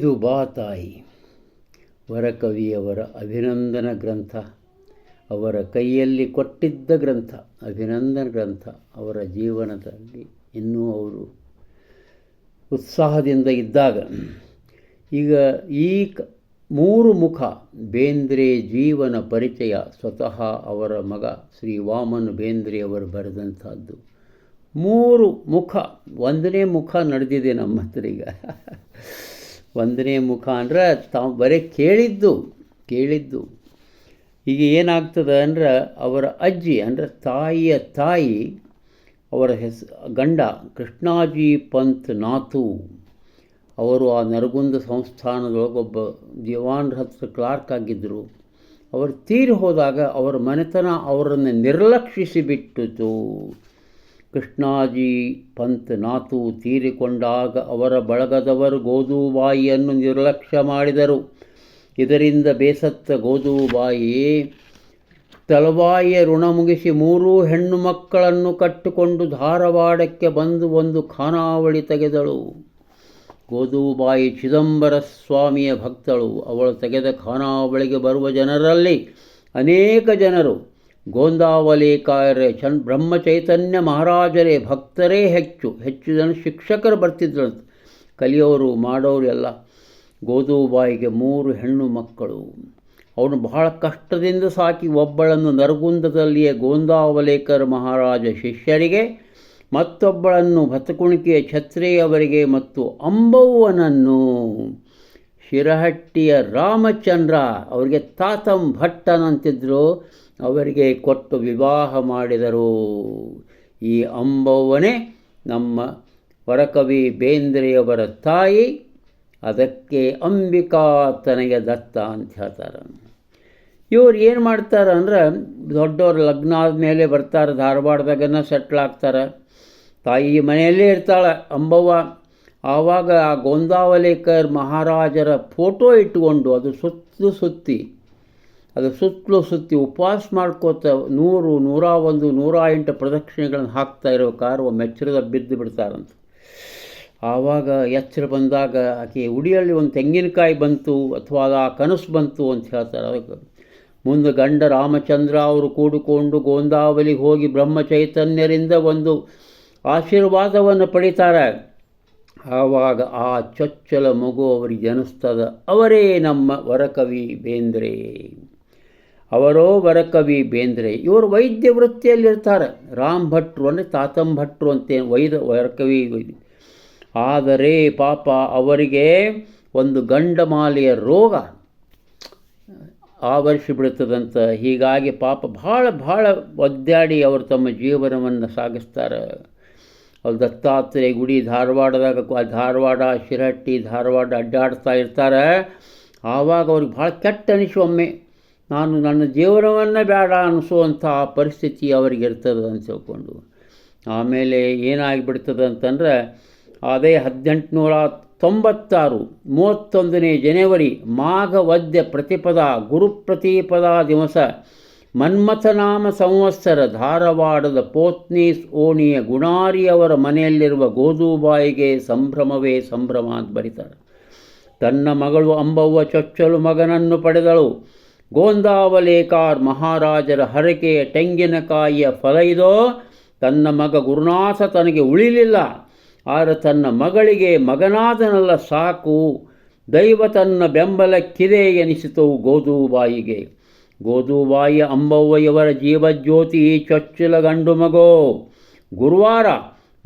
ಒಲಿದು ಬಾ ತಾಯಿ. ವರಕವಿಯವರ ಅಭಿನಂದನ ಗ್ರಂಥ, ಅವರ ಕೈಯಲ್ಲಿ ಕೊಟ್ಟಿದ್ದ ಗ್ರಂಥ, ಅಭಿನಂದನ ಗ್ರಂಥ, ಅವರ ಜೀವನದಲ್ಲಿ ಇನ್ನೂ ಅವರು ಉತ್ಸಾಹದಿಂದ ಇದ್ದಾಗ. ಈಗ ಈ ಮೂರು ಮುಖ, ಬೇಂದ್ರೆ ಜೀವನ ಪರಿಚಯ, ಸ್ವತಃ ಅವರ ಮಗ ಶ್ರೀ ವಾಮನ್ ಬೇಂದ್ರೆಯವರು ಬರೆದಂಥದ್ದು. ಮೂರು ಮುಖ, ಒಂದನೇ ಮುಖ ನಡೆದಿದೆ ನಮ್ಮ ಹತ್ರ ಈಗ. ಒಂದನೇ ಮುಖ ಅಂದ್ರೆ ತಾವು ಬರೀ ಕೇಳಿದ್ದು ಕೇಳಿದ್ದು. ಈಗ ಏನಾಗ್ತದೆ ಅಂದ್ರೆ ಅವರ ಅಜ್ಜಿ ಅಂದರೆ ತಾಯಿಯ ತಾಯಿ, ಅವರ ಹೆಸ, ಗಂಡ ಕೃಷ್ಣಾಜಿ ಪಂತ್ ನಾಥು. ಅವರು ಆ ನರಗುಂದ ಸಂಸ್ಥಾನದೊಳಗೊಬ್ಬ ದಿವಾನ್ರ ಹತ್ರ ಕ್ಲಾರ್ಕ್ ಆಗಿದ್ದರು ಅವರು ತೀರಿ ಹೋದಾಗ ಅವರ ಮನೆತನ ಅವರನ್ನು ನಿರ್ಲಕ್ಷಿಸಿ ಬಿಟ್ಟಿತು ಕೃಷ್ಣಾಜಿ ಪಂತ್ ನಾತು ತೀರಿಕೊಂಡಾಗ ಅವರ ಬಳಗದವರು ಗೋಧೂಬಾಯಿಯನ್ನು ನಿರ್ಲಕ್ಷ್ಯ ಮಾಡಿದರು. ಇದರಿಂದ ಬೇಸತ್ತ ಗೋಧೂಬಾಯಿ ತಲವಾಯಿಯ ಋಣ ಮುಗಿಸಿ ಮೂರೂ ಹೆಣ್ಣು ಮಕ್ಕಳನ್ನು ಕಟ್ಟಿಕೊಂಡು ಧಾರವಾಡಕ್ಕೆ ಬಂದು ಒಂದು ಖಾನಾವಳಿ ತೆಗೆದಳು. ಗೋಧೂಬಾಯಿ ಚಿದಂಬರ ಸ್ವಾಮಿಯ ಭಕ್ತಳು. ಅವಳು ತೆಗೆದ ಖಾನಾವಳಿಗೆ ಬರುವ ಜನರಲ್ಲಿ ಅನೇಕ ಜನರು ಗೋಂದಾವಲೇಕಾಯರೇ ಚನ್ ಬ್ರಹ್ಮಚೈತನ್ಯ ಮಹಾರಾಜರೇ, ಭಕ್ತರೇ ಹೆಚ್ಚು ಹೆಚ್ಚು ಜನ ಶಿಕ್ಷಕರು ಬರ್ತಿದ್ರಂತೆ. ಕಲಿಯೋರು, ಮಾಡೋರು ಎಲ್ಲ. ಗೋದೂಬಾಯಿಗೆ ಮೂರು ಹೆಣ್ಣು ಮಕ್ಕಳು. ಅವನು ಬಹಳ ಕಷ್ಟದಿಂದ ಸಾಕಿ ಒಬ್ಬಳನ್ನು ನರಗುಂದದಲ್ಲಿಯೇ ಗೋಂದಾವಲೇಕರ್ ಮಹಾರಾಜ ಶಿಷ್ಯರಿಗೆ, ಮತ್ತೊಬ್ಬಳನ್ನು ಭತಕುಣಿಕೆಯ ಛತ್ರಿಯವರಿಗೆ ಮತ್ತು ಅಂಬವ್ವನನ್ನು ಶಿರಹಟ್ಟಿಯ ರಾಮಚಂದ್ರ ಅವರಿಗೆ ತಾತಂ ಭಟ್ಟನಂತಿದ್ರು ಅವರಿಗೆ ಕೊಟ್ಟು ವಿವಾಹ ಮಾಡಿದರು. ಈ ಅಂಬವ್ವನೇ ನಮ್ಮ ವರಕವಿ ಬೇಂದ್ರೆಯವರ ತಾಯಿ. ಅದಕ್ಕೆ ಅಂಬಿಕಾ ತನಗೆ ದತ್ತ ಅಂತ ಹೇಳ್ತಾರೆ. ಇವ್ರು ಏನು ಮಾಡ್ತಾರೆ ಅಂದ್ರೆ ದೊಡ್ಡವ್ರು ಲಗ್ನ ಆದಮೇಲೆ ಬರ್ತಾರೆ ಧಾರವಾಡದಾಗನ ಸೆಟ್ಲ್ ಆಗ್ತಾರೆ. ತಾಯಿ ಮನೆಯಲ್ಲೇ ಇರ್ತಾಳೆ ಅಂಬವ್ವ. ಆವಾಗ ಆ ಗೋಂದಾವಲೇಕರ್ ಮಹಾರಾಜರ ಫೋಟೋ ಇಟ್ಕೊಂಡು ಅದು ಸುತ್ತು ಸುತ್ತಿ ಅದು ಸುತ್ತಲೂ ಸುತ್ತಿ ಉಪವಾಸ ಮಾಡ್ಕೋತ ನೂರು ನೂರ ಒಂದು ನೂರ ಎಂಟು ಪ್ರದಕ್ಷಿಣೆಗಳನ್ನು ಹಾಕ್ತಾ ಇರೋಕಾರು ಒಮ್ಮೆ ಎಚ್ಚರದ ಬಿದ್ದು ಬಿಡ್ತಾರಂತ. ಆವಾಗ ಎಚ್ಚರ ಬಂದಾಗ ಆಕೆ ಉಡಿಯಲ್ಲಿ ಒಂದು ತೆಂಗಿನಕಾಯಿ ಬಂತು ಅಥವಾ ಆ ಕನಸು ಬಂತು ಅಂತ ಹೇಳ್ತಾರೆ. ಅದಕ್ಕೆ ಮುಂದೆ ಗಂಡ ರಾಮಚಂದ್ರ ಅವರು ಕೂಡಿಕೊಂಡು ಗೋಂದಾವಲಿಗೆ ಹೋಗಿ ಬ್ರಹ್ಮಚೈತನ್ಯರಿಂದ ಒಂದು ಆಶೀರ್ವಾದವನ್ನು ಪಡಿತಾರೆ. ಆವಾಗ ಆ ಚೊಚ್ಚಲ ಮಗು ಅವರಿಗೆ ಜನಿಸ್ತದ ಅವರೇ ನಮ್ಮ ವರಕವಿ ಬೇಂದ್ರೆ. ಅವರೋ ವರಕವಿ ಬೇಂದ್ರೆ, ಇವರು ವೈದ್ಯ ವೃತ್ತಿಯಲ್ಲಿರ್ತಾರೆ. ರಾಮ್ ಭಟ್ರು ಅಂದರೆ ತಾತಂ ಭಟ್ರು ಅಂತೇನು ವೈದ ವರಕವಿ ಆದರೆ ಪಾಪ ಅವರಿಗೆ ಒಂದು ಗಂಡಮಾಲೆಯ ರೋಗ ಆವರಿಸಿ ಬಿಡುತ್ತದಂತ ಹೀಗಾಗಿ ಪಾಪ ಭಾಳ ಭಾಳ ಒದ್ದಾಡಿ ಅವರು ತಮ್ಮ ಜೀವನವನ್ನು ಸಾಗಿಸ್ತಾರೆ. ಅವ್ರು ದತ್ತಾತ್ರೇಯ ಗುಡಿ ಧಾರವಾಡದಾಗ ಧಾರವಾಡ, ಶಿರಹಟ್ಟಿ, ಧಾರವಾಡ ಅಡ್ಡಾಡ್ತಾ ಇರ್ತಾರೆ. ಆವಾಗ ಅವ್ರಿಗೆ ಭಾಳ ಕೆಟ್ಟ ಅನಿಸೊಮ್ಮೆ ನಾನು ನನ್ನ ಜೀವನವನ್ನು ಬೇಡ ಅನಿಸುವಂಥ ಪರಿಸ್ಥಿತಿ ಅವರಿಗೆ ಇರ್ತದೆ ಅಂತ ತಿಳ್ಕೊಂಡು. ಆಮೇಲೆ ಏನಾಗಿಬಿಡ್ತದೆ ಅಂತಂದ್ರೆ, ಅದೇ ಹದಿನೆಂಟುನೂರ ತೊಂಬತ್ತಾರು, ಮೂವತ್ತೊಂದನೇ ಜನವರಿ ಮಾಘ ವದ್ಯ ಪ್ರತಿಪದ, ಗುರುಪ್ರತಿಪದ ದಿವಸ, ಮನ್ಮಥನಾಮ ಸಂವತ್ಸರ ಧಾರವಾಡದ ಪೋತ್ನೀಸ್ ಓಣಿಯ ಗುಣಾರಿಯವರ ಮನೆಯಲ್ಲಿರುವ ಗೋದೂಬಾಯಿಗೆ ಸಂಭ್ರಮವೇ ಸಂಭ್ರಮ ಅಂತ ಬರೀತಾರೆ. ತನ್ನ ಮಗಳು ಅಂಬವ್ವ ಚೊಚ್ಚಲು ಮಗನನ್ನು ಪಡೆದಳು. ಗೋಂದಾವಲೇಕಾರ್ ಮಹಾರಾಜರ ಹರಕೆಯ ತೆಂಗಿನಕಾಯಿಯ ಫಲ ಇದೋ? ತನ್ನ ಮಗ ಗುರುನಾಥ ತನಗೆ ಉಳಿಲಿಲ್ಲ. ಆದರೆ ತನ್ನ ಮಗಳಿಗೆ ಮಗನಾದನಲ್ಲ ಸಾಕು. ದೈವ ತನ್ನ ಬೆಂಬಲಕ್ಕಿದೆ ಎನಿಸಿತು ಗೋದೂಬಾಯಿಗೆ. ಗೋದೂಬಾಯಿ ಅಂಬವ್ವಯವರ ಜೀವಜ್ಯೋತಿ ಚೊಚ್ಚಲ ಗಂಡು ಮಗೋ. ಗುರುವಾರ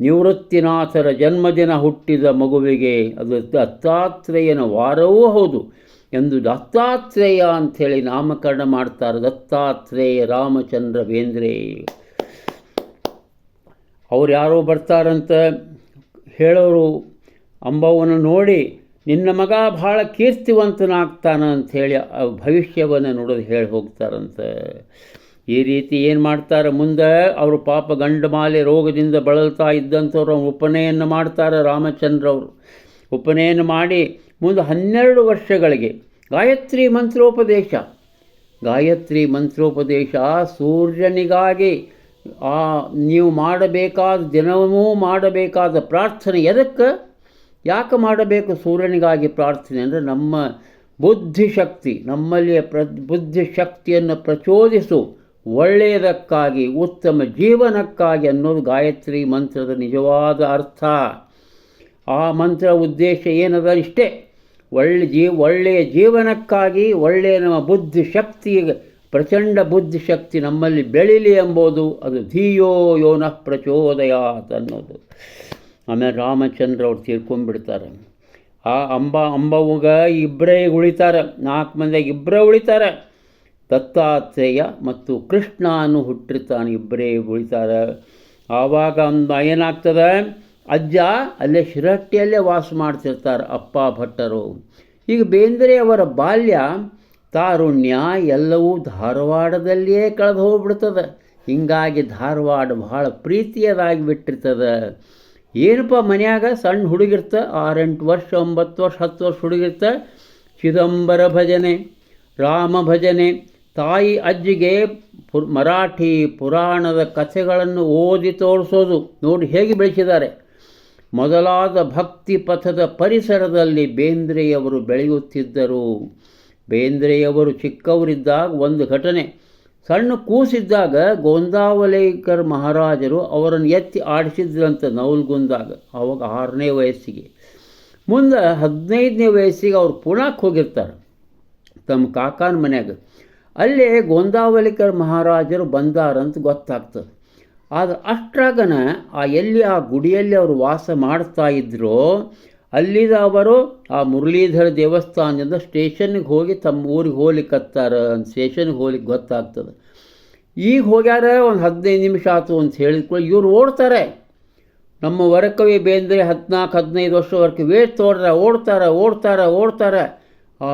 ನಿವೃತ್ತಿನಾಥರ ಜನ್ಮದಿನ ಹುಟ್ಟಿದ ಮಗುವಿಗೆ ಅದು ದತ್ತಾತ್ರೇಯನ ವಾರವೂ ಹೌದು. ಎಂದು ದತ್ತಾತ್ರೇಯ ಅಂಥೇಳಿ ನಾಮಕರಣ ಮಾಡ್ತಾರೆ. ದತ್ತಾತ್ರೇಯ ರಾಮಚಂದ್ರ ಬೇಂದ್ರೆ ಅವ್ರು ಯಾರೋ ಬರ್ತಾರಂತ ಹೇಳೋರು ಅಂಬವ್ವನ ನೋಡಿ, ನಿನ್ನ ಮಗ ಭಾಳ ಕೀರ್ತಿವಂತನಾಗ್ತಾನ ಅಂಥೇಳಿ ಭವಿಷ್ಯವನ್ನು ನೋಡೋದು ಹೇಳಿ ಹೋಗ್ತಾರಂತ. ಈ ರೀತಿ ಏನು ಮಾಡ್ತಾರೆ? ಮುಂದೆ ಅವರು ಪಾಪ ಗಂಡಮಾಲೆ ರೋಗದಿಂದ ಬಳಲ್ತಾ ಇದ್ದಂಥವ್ರು ಉಪನಯನ ಮಾಡ್ತಾರೆ ರಾಮಚಂದ್ರ ಅವರು ಉಪನಯನ ಮಾಡಿ ಮುಂದೆ ಹನ್ನೆರಡು ವರ್ಷಗಳಿಗೆ. ಗಾಯತ್ರಿ ಮಂತ್ರೋಪದೇಶ. ಗಾಯತ್ರಿ ಮಂತ್ರೋಪದೇಶ, ಸೂರ್ಯನಿಗಾಗಿ, ಆ, ನೀವು ಮಾಡಬೇಕಾದ, ದಿನವೂ ಮಾಡಬೇಕಾದ ಪ್ರಾರ್ಥನೆ ಎದಕ್ಕೆ? ಯಾಕೆ ಮಾಡಬೇಕು ಸೂರ್ಯನಿಗಾಗಿ ಪ್ರಾರ್ಥನೆ ಅಂದರೆ ನಮ್ಮ ಬುದ್ಧಿಶಕ್ತಿ, ನಮ್ಮಲ್ಲಿಯ ಪ್ರ, ಬುದ್ಧಿಶಕ್ತಿಯನ್ನು ಪ್ರಚೋದಿಸು. ಒಳ್ಳೆಯದಕ್ಕಾಗಿ, ಉತ್ತಮ ಜೀವನಕ್ಕಾಗಿ ಅನ್ನೋದು ಗಾಯತ್ರಿ ಮಂತ್ರದ ನಿಜವಾದ ಅರ್ಥ. ಆ ಮಂತ್ರ ಉದ್ದೇಶ ಏನದ ಇಷ್ಟೇ ಒಳ್ಳೆ ಜೀ, ಒಳ್ಳೆಯ ಜೀವನಕ್ಕಾಗಿ ಒಳ್ಳೆಯ ನಮ್ಮ ಬುದ್ಧಿ ಬುದ್ಧಿಶಕ್ತಿ ಪ್ರಚಂಡ ಬುದ್ಧಿಶಕ್ತಿ ನಮ್ಮಲ್ಲಿ ಬೆಳೀಲಿ ಎಂಬುದು, ಅದು ಧೀಯೋ ಯೋನಃ ಪ್ರಚೋದಯಾತ್ ಅನ್ನೋದು. ಆಮೇಲೆ ರಾಮಚಂದ್ರ ಅವ್ರು ತೀರ್ಕೊಂಡ್ಬಿಡ್ತಾರೆ. ಆ ಅಂಬ, ಅಂಬವುಗ ಇಬ್ಬರೇ ಉಳಿತಾರೆ. ನಾಲ್ಕು ಮಂದಿಯಾಗ ಇಬ್ಬರೇ ಉಳಿತಾರೆ. ದತ್ತಾತ್ರೇಯ ಮತ್ತು ಕೃಷ್ಣನು ಹುಟ್ಟಿರ್ತಾನೆ ಇಬ್ಬರೇ ಉಳಿತಾರೆ. ಆವಾಗ ಒಂದು ಏನಾಗ್ತದೆ? ಅಜ್ಜ ಅಲ್ಲೇ ಶಿರಹಟ್ಟಿಯಲ್ಲೇ ವಾಸ ಮಾಡ್ತಿರ್ತಾರೆ ಅಪ್ಪ ಭಟ್ಟರು. ಈಗ ಬೇಂದ್ರೆಯವರ ಬಾಲ್ಯ ತಾರುಣ್ಯ ಎಲ್ಲವೂ ಧಾರವಾಡದಲ್ಲಿಯೇ ಕಳೆದು ಹೋಗ್ಬಿಡ್ತದೆ. ಹೀಗಾಗಿ ಧಾರವಾಡ ಬಹಳ ಪ್ರೀತಿಯದಾಗಿ ಬಿಟ್ಟಿರ್ತದೆ ಏನಪ್ಪ ಮನ್ಯಾಗ ಸಣ್ಣ ಹುಡುಗಿರ್ತ, ಆರೆಂಟು ವರ್ಷ, ಒಂಬತ್ತು ವರ್ಷ, ಹತ್ತು ವರ್ಷ ಹುಡುಗಿರ್ತ? ಚಿದಂಬರ ಭಜನೆ, ರಾಮ ಭಜನೆ, ತಾಯಿ ಅಜ್ಜಿಗೆ ಪು, ಮರಾಠಿ ಪುರಾಣದ ಕಥೆಗಳನ್ನು ಓದಿ ತೋರಿಸೋದು. ನೋಡಿ ಹೇಗೆ ಬೆಳೆಸಿದ್ದಾರೆ. ಮೊದಲಾದ ಭಕ್ತಿ ಪಥದ ಪರಿಸರದಲ್ಲಿ ಬೇಂದ್ರೆಯವರು ಬೆಳೆಯುತ್ತಿದ್ದರು. ಬೇಂದ್ರೆಯವರು ಚಿಕ್ಕವರಿದ್ದಾಗ ಒಂದು ಘಟನೆ. ಸಣ್ಣ ಕೂಸಿದ್ದಾಗ ಗೋಂದಾವಲೇಕರ್ ಮಹಾರಾಜರು ಅವರನ್ನು ಎತ್ತಿ ಆಡಿಸಿದ್ರಂತೆ ನೌಲ್ಗುಂದಾಗ ಅವಾಗ ಆರನೇ ವಯಸ್ಸಿಗೆ. ಮುಂದೆ ಹದಿನೈದನೇ ವಯಸ್ಸಿಗೆ ಅವ್ರು ಪುಣಕ್ಕೆ ಹೋಗಿರ್ತಾರೆ, ತಮ್ಮ ಕಾಕಾನ ಮನೆಯಾಗ ಅಲ್ಲೇ ಗೋಂದಾವಲಿಕರ್ ಮಹಾರಾಜರು ಬಂದಾರಂತ ಗೊತ್ತಾಗ್ತದೆ. ಆದರೆ ಅಷ್ಟ್ರಾಗನ ಆ ಎಲ್ಲಿ ಆ ಗುಡಿಯಲ್ಲಿ ಅವರು ವಾಸ ಮಾಡ್ತಾ ಇದ್ದರೋ ಅಲ್ಲಿದ ಅವರು ಆ ಮುರಳೀಧರ ದೇವಸ್ಥಾನದಿಂದ ಸ್ಟೇಷನ್ಗೆ ಹೋಗಿ ತಮ್ಮ ಊರಿಗೆ ಹೋಗ್ಲಿಕ್ಕತ್ತಾರ ಸ್ಟೇಷನ್ಗೆ ಹೋಗ್ಲಿಕ್ಕೆ ಗೊತ್ತಾಗ್ತದೆ. ಈಗ ಹೋಗ್ಯಾರ ಒಂದು ಹದಿನೈದು ನಿಮಿಷ ಆಯ್ತು ಅಂತ ಹೇಳಿದ್ಕೊಳ್ಳಿ ಇವ್ರು ಓಡ್ತಾರೆ. ನಮ್ಮ ವರಕವಿ ಬೇಂದ್ರೆ ಹದಿನಾಲ್ಕು, ಹದಿನೈದು ವರ್ಷವರೆಗೆ ವೇಟ್ ತೋಡ್ರ ಓಡ್ತಾರೆ ಓಡ್ತಾರೆ ಓಡ್ತಾರೆ. ಆ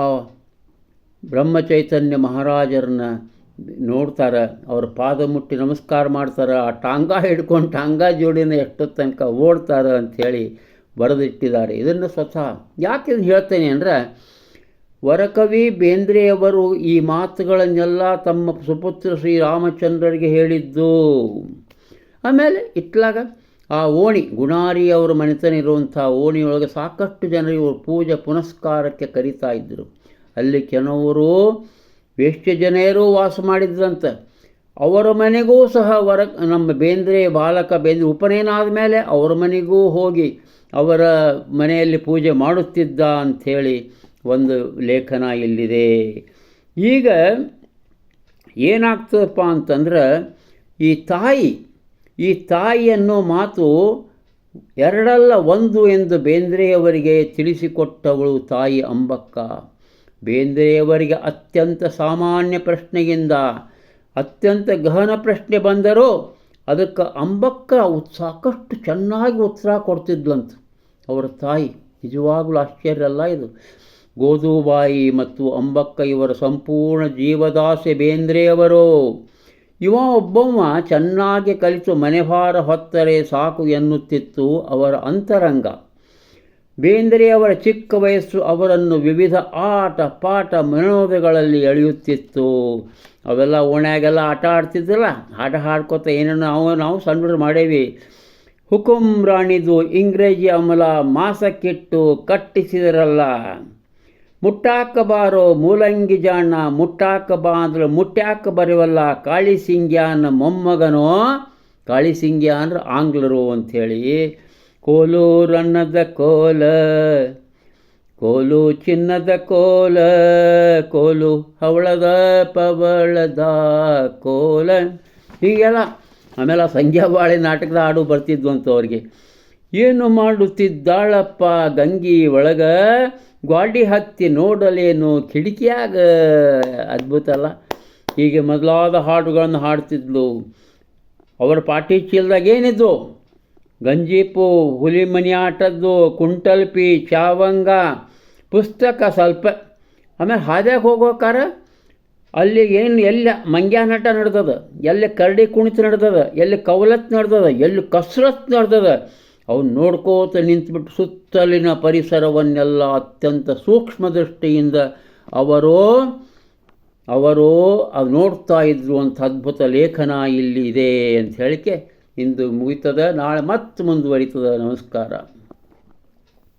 ಬ್ರಹ್ಮಚೈತನ್ಯ ಮಹಾರಾಜರನ್ನ ನೋಡ್ತಾರೆ, ಅವ್ರ ಪಾದ ಮುಟ್ಟಿ ನಮಸ್ಕಾರ ಮಾಡ್ತಾರೆ, ಆ ಟಾಂಗ ಹಿಡ್ಕೊಂಡು ಟಾಂಗ ಜೋಡಿನ ಎಷ್ಟು ತನಕ ಓಡ್ತಾರೆ ಅಂಥೇಳಿ ಬರೆದಿಟ್ಟಿದ್ದಾರೆ. ಇದನ್ನು ಸ್ವತಃ ಯಾಕೆ ಹೇಳ್ತೇನೆ ಅಂದರೆ, ವರಕವಿ ಬೇಂದ್ರೆಯವರು ಈ ಮಾತುಗಳನ್ನೆಲ್ಲ ತಮ್ಮ ಸುಪುತ್ರ ಶ್ರೀರಾಮಚಂದ್ರರಿಗೆ ಹೇಳಿದ್ದು. ಆಮೇಲೆ ಇಟ್ಲಾಗ, ಆ ಓಣಿ, ಗುಣಾರಿ ಅವರ ಮನೆತನ ಇರುವಂಥ ಓಣಿಯೊಳಗೆ ಸಾಕಷ್ಟು ಜನರು ಇವರು ಪೂಜೆ ಪುನಸ್ಕಾರಕ್ಕೆ ಕರೀತಾ ಇದ್ದರು. ಅಲ್ಲಿ ಕೆಲವರು ವೇಷ್ಯ ಜನರು ವಾಸ ಮಾಡಿದ್ರಂತೆ. ಅವರ ಮನೆಗೂ ಸಹ ವರ, ನಮ್ಮ ಬೇಂದ್ರೆ ಬಾಲಕ ಬೇಂದ್ರೆ ಉಪನಯನ ಆದಮೇಲೆ ಅವರ ಮನೆಗೂ ಹೋಗಿ ಅವರ ಮನೆಯಲ್ಲಿ ಪೂಜೆ ಮಾಡುತ್ತಿದ್ದ ಅಂಥೇಳಿ ಒಂದು ಲೇಖನ ಇಲ್ಲಿದೆ. ಈಗ ಏನಾಗ್ತದಪ್ಪ ಅಂತಂದ್ರೆ ಈ ತಾಯಿ ಈ ತಾಯಿ ಅನ್ನೋ ಮಾತು ಎರಡಲ್ಲ ಒಂದು ಎಂದು ಬೇಂದ್ರೆಯವರಿಗೆ ತಿಳಿಸಿಕೊಟ್ಟವಳು ತಾಯಿ ಅಂಬಕ್ಕ. ಬೇಂದ್ರೆಯವರಿಗೆ ಅತ್ಯಂತ ಸಾಮಾನ್ಯ ಪ್ರಶ್ನೆಯಿಂದ ಅತ್ಯಂತ ಗಹನ ಪ್ರಶ್ನೆ ಬಂದರೂ ಅದಕ್ಕೆ ಅಂಬಕ್ಕ ಸಾಕಷ್ಟು ಚೆನ್ನಾಗಿ ಉತ್ತರ ಕೊಡ್ತಿದ್ಲಂತ. ಅವರ ತಾಯಿ ನಿಜವಾಗಲೂ ಆಶ್ಚರ್ಯ ಅಲ್ಲ ಇದು. ಗೋದುಬಾಯಿ ಮತ್ತು ಅಂಬಕ್ಕ ಇವರ ಸಂಪೂರ್ಣ ಜೀವದಾಸೆ ಬೇಂದ್ರೆಯವರು, ಇವ ಒಬ್ಬಮ್ಮ ಚೆನ್ನಾಗಿ ಕಲಿತು ಮನೆಭಾರ ಹೊತ್ತರೆ ಸಾಕು ಎನ್ನುತ್ತಿತ್ತು ಅವರ ಅಂತರಂಗ. ಬೇಂದ್ರೆಯವರ ಚಿಕ್ಕ ವಯಸ್ಸು ಅವರನ್ನು ವಿವಿಧ ಆಟ, ಪಾಠ ಮನೋದಗಳಲ್ಲಿ ಎಳೆಯುತ್ತಿತ್ತು. ಅವೆಲ್ಲ ಓಣ್ಯಾಗೆಲ್ಲ ಆಟ ಆಡ್ತಿದ್ದಲ್ಲ ಆಟ ಹಾಡ್ಕೊತ ಏನನ್ನು ನಾವು ನಾವು ಸಣ್ಣ ಮಾಡೇವಿ. ಹುಕುಂ ರಾಣಿದು ಇಂಗ್ರೇಜಿ ಅಮಲ ಮಾಸಕ್ಕಿಟ್ಟು ಕಟ್ಟಿಸಿದರಲ್ಲ. ಮುಟ್ಟಾಕಬಾರೋ ಮೂಲಂಗಿ ಜಾಣ, ಮುಟ್ಟಾಕ ಬಾ ಅಂದ್ರೆ ಮುಟ್ಟ್ಯಾಕ ಬರೆವಲ್ಲ, ಕಾಳಿಸಿಂಗ್ಯಾನ ಮೊಮ್ಮಗನೋ, ಕಾಳಿಸಿಂಗ್ಯ ಅಂದ್ರೆ ಆಂಗ್ಲರು ಅಂಥೇಳಿ. ಕೋಲು ರನ್ನದ ಕೋಲ, ಕೋಲು ಚಿನ್ನದ ಕೋಲ, ಕೋಲು ಹವಳದ ಪವಳದ ಕೋಲ. ಹೀಗೆಲ್ಲ ಆಮೇಲೆ ಸಂಖ್ಯಾಬಾಳೆ ನಾಟಕದ ಹಾಡು ಬರ್ತಿದ್ವು ಅಂತ ಅವ್ರಿಗೆ. ಏನು ಮಾಡುತ್ತಿದ್ದಾಳಪ್ಪ ಗಂಗಿ ಒಳಗ? ಗ್ವಾಡಿ ಹತ್ತಿ ನೋಡಲೇನು ಕಿಡಿಕಿಯಾಗ ಅದ್ಭುತ ಅಲ್ಲ. ಹೀಗೆ ಮೊದಲಾದ ಹಾಡುಗಳನ್ನು ಹಾಡ್ತಿದ್ಲು. ಅವರ ಪಾಟಿ ಚೀಲದಾಗ ಏನಿದ್ವು? ಗಂಜೀಪು ಹುಲಿ ಮನಿ ಆಟದ್ದು ಕುಂಟಲ್ಪಿ ಚಾವಂಗ ಪುಸ್ತಕ ಸ್ವಲ್ಪ. ಆಮೇಲೆ ಹಾದ್ಯಾಗ ಹೋಗೋಕಾರ? ಅಲ್ಲಿ ಏನು, ಎಲ್ಲಿ ಮಂಗ್ಯ ನಟ ನಡೆದದ? ಎಲ್ಲಿ ಕರಡಿ ಕುಣಿತ ನಡ್ದದ? ಎಲ್ಲಿ ಕವಲತ್ ನಡ್ದದ? ಎಲ್ಲಿ ಕಸರತ್ ನಡ್ದದ? ಅವ್ನು ನೋಡ್ಕೋತ ನಿಂತುಬಿಟ್ಟು ಸುತ್ತಲಿನ ಪರಿಸರವನ್ನೆಲ್ಲ ಅತ್ಯಂತ ಸೂಕ್ಷ್ಮ ದೃಷ್ಟಿಯಿಂದ ಅವರು ಅವರು ಅದು ನೋಡ್ತಾ ಇದ್ರು. ಅಂತ ಅದ್ಭುತ ಲೇಖನ ಇಲ್ಲಿ ಇದೆ ಅಂತ ಹೇಳಿಕೆ ಇಂದು ಮುಗಿತದ ನಾಳೆ ಮತ್ತೆ ಮುಂದುವರಿತದ ನಮಸ್ಕಾರ.